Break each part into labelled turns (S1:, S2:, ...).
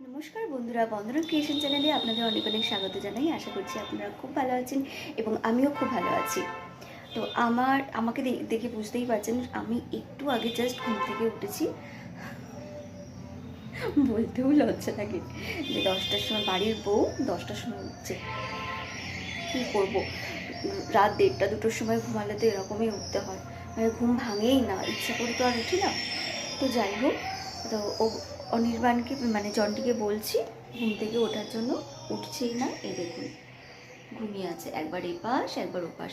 S1: নমস্কার বন্ধুরা বন্ধনা ক্রিয়েশন চ্যানেলে আপনাদের অনেক অনেক স্বাগত জানাই। আশা করছি আপনারা খুব ভালো আছেন এবং আমিও খুব ভালো আছি। তো আমার, আমাকে দেখে বুঝতেই পারছেন, আমি একটু আগে জাস্ট ঘুম থেকে উঠেছি। বলতেও লজ্জা লাগে যে দশটার সময় বাড়ির বউ দশটার সময় উঠছে। কী করব? রাত দেড়টা দুটোর সময় ঘুমালে তো এরকমই উঠতে হয়। মানে ঘুম ভাঙেই না, ইচ্ছা করে তো আর উঠি না। তো যাই হোক, তো ও অনির্বাণকে মানে জন্টিকে বলছি, ঘুম থেকে ওঠার জন্য উঠছেই না, এই দেখুন, ঘুমিয়ে আছে, একবার এপাশ একবার ওপাশ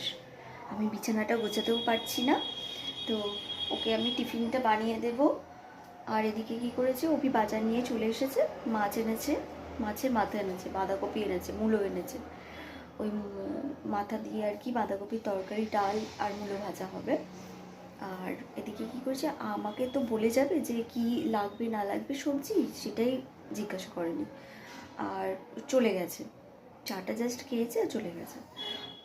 S1: আমি বিছানাটা গোছাতেও পারছি না, তো ওকে আমি টিফিনটা বানিয়ে দেব। আর এদিকে কি করেছে, অভি বাজার নিয়ে চলে এসেছে, মাছ এনেছে, মাছের মাথা এনেছে, বাঁধাকপি এনেছে, মূলো এনেছে। ওই মাথা দিয়ে আর কি বাঁধাকপির তরকারি, ডাল আর মূলো ভাজা হবে। আর এদিকে কি করেছে? আমাকে তো বলে যাবে যে কি লাগবে, না লাগবে সবজি, সেটাই জিজ্ঞাসা করেনি। আর চলে গেছে। চাটা জাস্ট খেয়েছে আর চলে গেছে।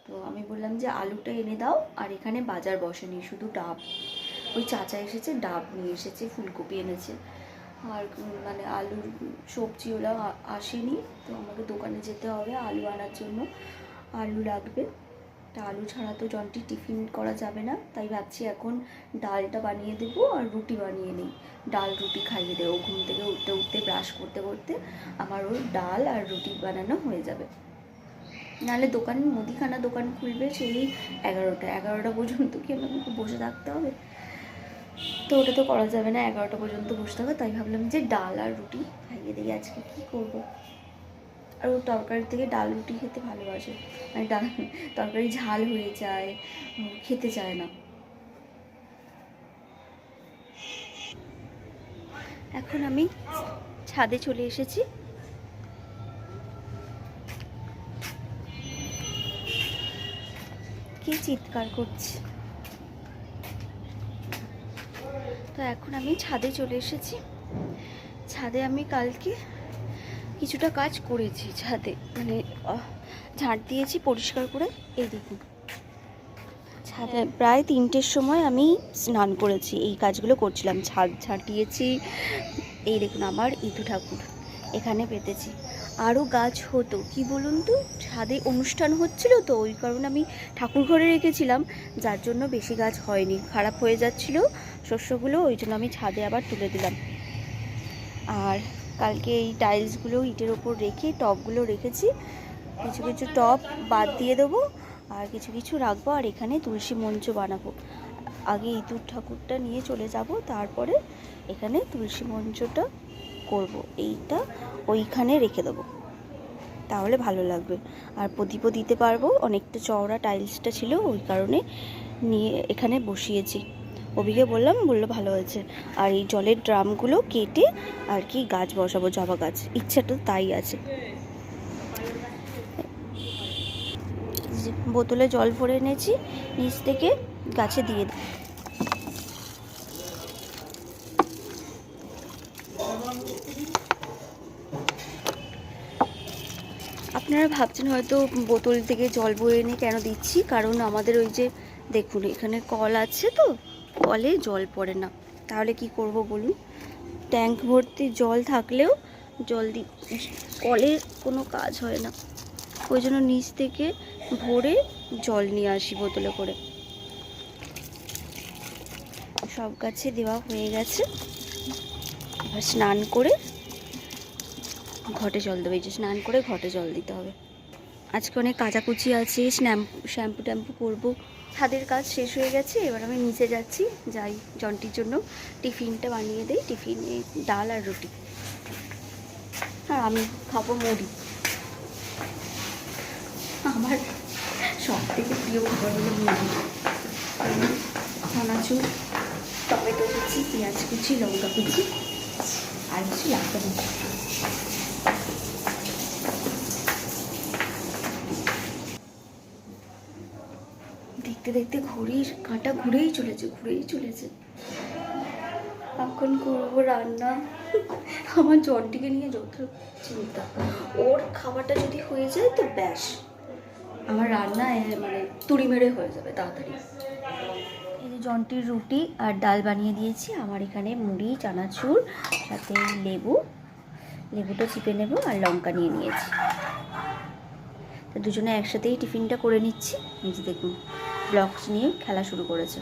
S1: তো আমি বললাম যে আলুটা এনে দাও, আর এখানে বাজার বসেনি, শুধু ডাব। ওই চাচা এসেছে, ডাব নিয়ে এসেছে, ফুলকপি এনেছে। আর মানে আলুর সবজি ওরা আসেনি, তো আমাকে দোকানে যেতে হবে আলু আনার জন্য। আলু লাগবে। তা আলু ছাড়া তো জনটি টিফিন করা যাবে না। তাই ভাবছি এখন ডালটা বানিয়ে দেবো আর রুটি বানিয়ে নিই। ডাল, রুটি খাইয়ে দেবো, ঘুম থেকে উঠতে উঠতে, ব্রাশ করতে করতে আমার ওই ডাল আর রুটি বানানো হয়ে যাবে। নাহলে দোকান, মুদিখানা দোকান খুলবে সেই এগারোটা। এগারোটা পর্যন্ত কি আমাকে বসে থাকতে হবে? তো ওটা তো করা যাবে না, এগারোটা পর্যন্ত বসতে হবে। তাই ভাবলাম যে ডাল আর রুটি খাইয়ে দিই। আজকে কী করব? আর ও তরকারি থেকে ডাল রুটি খেতে ভালোবাসে। মানে ডাল, তরকারি ঝাল হয়ে যায় খেতে চায় না। এখন আমি ছাদে চলে এসেছি। কি চিৎকার করছে? তো এখন আমি ছাদে চলে এসেছি। ছাদে আমি কালকে কিছুটা কাজ করেছি ছাদে। মানে ঝাঁট দিয়েছি পরিষ্কার করে এই দেখুন। ছাদে প্রায় তিনটের সময় আমি স্নান করেছি এই কাজগুলো করছিলাম। ছাদ ঝাঁটিয়েছি এই দেখুন আমার ইতু ঠাকুর এখানে পেতেছি। আরও গাছ হতো কি বলুন তো? ছাদে অনুষ্ঠান হচ্ছিল তো ওই কারণে আমি ঠাকুর ঘরে রেখেছিলাম যার জন্য বেশি গাছ হয়নি। খারাপ হয়ে যাচ্ছিল শস্যগুলো ওই জন্য আমি ছাদে আবার তুলে দিলাম। আর কালকে এই টাইলসগুলো ইটের ওপর রেখে টবগুলো রেখেছি। কিছু কিছু টব বাদ দিয়ে দেবো আর কিছু কিছু রাখব আর এখানে তুলসী মঞ্চ বানাবো। আগে ইঁদুর ঠাকুরটা নিয়ে চলে যাব, তারপরে এখানে তুলসী মঞ্চটা করব। এইটা ওইখানে রেখে দেবো। তাহলে ভালো লাগবে। আর প্রদীপও দিতে পারব। অনেকটা চওড়া টাইলসটা ছিল, ওই কারণে নিয়ে এখানে বসিয়েছি। অভিকে বললাম, বলল, ভালো হয়েছে। আর এই জলের ড্রামগুলো কেটে আর কি গাছ বসাবো, জবা গাছ। ইচ্ছাটা তাই আছে। বোতলে জল ভরে এনেছি, নিচ থেকে গাছে দিয়ে দেব। আপনারা ভাবছেন হয়তো বোতল থেকে জল বয়ে এনে কেন দিচ্ছি? কারণ আমাদের ওই যে, দেখুন, এখানে কল আছে তো। কলে জল পড়ে না। তাহলে কি করব বলুন? ট্যাঙ্ক ভর্তি জল থাকলেও জল দি কলের কোনো কাজ হয় না। ওই জন্য নিচ থেকে ভরে জল নিয়ে আসি বোতলে করে। সব গাছে দেওয়া হয়ে গেছে। এবার স্নান করে ঘটে জল দেবে। যে স্নান করে ঘটে জল দিতে হবে। আজকে অনেক কাচাকুচি আছে শ্যাম্পু ট্যাম্পু করব। ছাদের কাজ শেষ হয়ে গেছে, এবার আমি নিচে যাচ্ছি, যাই জন্টির জন্য। টিফিনটা বানিয়ে দিই, টিফিনে ডাল আর রুটি। আর আমি খাব মুড়ি। আমার সব থেকে প্রিয় খাবার হলো মুড়ি। চানাচুর, টমেটো কুচি, পেঁয়াজ কুচি, লঙ্কা কুচি, আর কিছু লাগবে দেখতে ঘড়ির কাঁটা ঘুরেই চলেছে ঘুরেই চলেছে। এখন করব রান্না। আমার জনটিকে নিয়ে যত চিন্তা। ওর খাবারটা যদি হয়ে যায় তো ব্যাস। আমার রান্না মানে তুড়ি মেরে হয়ে যাবে তাড়াতাড়ি। এই যে জন্টির রুটি আর ডাল বানিয়ে দিয়েছি। আমার এখানে মুড়ি, চানাচুর, সাথে লেবু। লেবুটা চিপে নেব আর লঙ্কা নিয়ে নিয়েছি। তো দুজনে একসাথেই টিফিনটা করে নিচ্ছি। নিজে দেখুন। ব্লকস নিয়ে খেলা শুরু করেছে।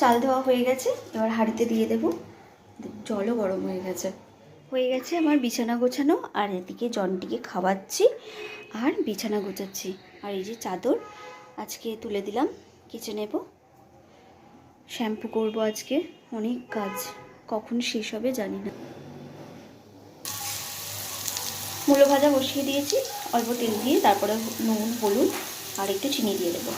S1: চাল দেওয়া হয়ে গেছে, এবার হাঁড়িতে দিয়ে দেবো। জলও গরম হয়ে গেছে। হয়ে গেছে আমার বিছানা গোছানো, আর এদিকে জনটিকে খাওয়াচ্ছি আর বিছানা গোছাচ্ছি। আর এই যে চাদর, আজকে তুলে দিলাম, কেচে নেব। শ্যাম্পু করব আজকে, অনেক কাজ, কখন শেষ হবে জানি না। মূলো ভাজা বসিয়ে দিয়েছি, অল্প তেল দিয়ে, তারপরে নুন, হলুদ, আর একটু চিনি দিয়ে দেবো।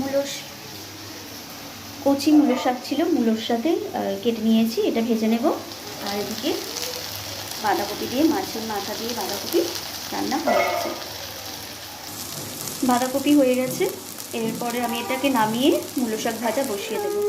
S1: মূলো কচি মূলোর শাক ছিল, মূলোর সাথে কেটে নিয়েছি, এটা ভেজে নেব। আর এদিকে বাঁধাকপি দিয়ে, মাছের মাথা দিয়ে বাঁধাকপি রান্না হয়ে গেছে। বাঁধাকপি হয়ে গেছে। এরপরে আমি এটাকে নামিয়ে মূলো শাক ভাজা বসিয়ে দেবো।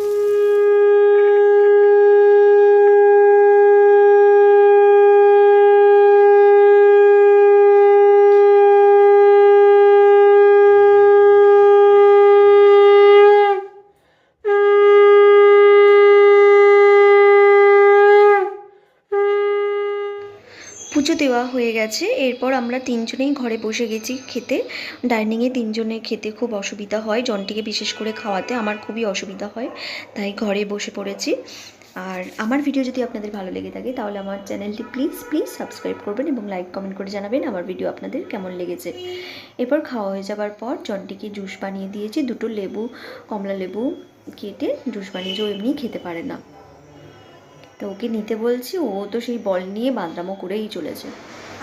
S1: পুজো দেওয়া হয়ে গেছে। এরপর আমরা তিনজনেই ঘরে বসে গেছি খেতে। ডাইনিংয়ে তিনজনে খেতে খুব অসুবিধা হয়। জনটিকে বিশেষ করে খাওয়াতে আমার খুবই অসুবিধা হয়, তাই ঘরে বসে পড়েছি। আর আমার ভিডিও যদি আপনাদের ভালো লেগে থাকে, তাহলে আমার চ্যানেলটি প্লিজ প্লিজ সাবস্ক্রাইব করবেন এবং লাইক, কমেন্ট করে জানাবেন আমার ভিডিও আপনাদের কেমন লেগেছে। এরপর খাওয়া হয়ে যাবার পর জনটিকে জুস বানিয়ে দিয়েছি। দুটো লেবু, কমলা লেবু কেটে জুস বানিয়েছে ও এমনি খেতে পারে না। তো ওকে নিতে বলছি, ও তো সেই বল নিয়ে বাদরামো করেই চলেছে।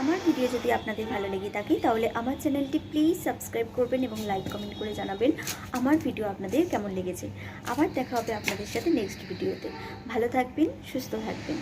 S1: আমার ভিডিও যদি আপনাদের ভালো লেগে থাকে, তাহলে আমার চ্যানেলটি প্লিজ সাবস্ক্রাইব করবেন এবং লাইক কমেন্ট করে জানাবেন আমার ভিডিও আপনাদের কেমন লেগেছে। আবার দেখা হবে আপনাদের সাথে নেক্সট ভিডিওতে ভালো থাকবেন, সুস্থ থাকবেন।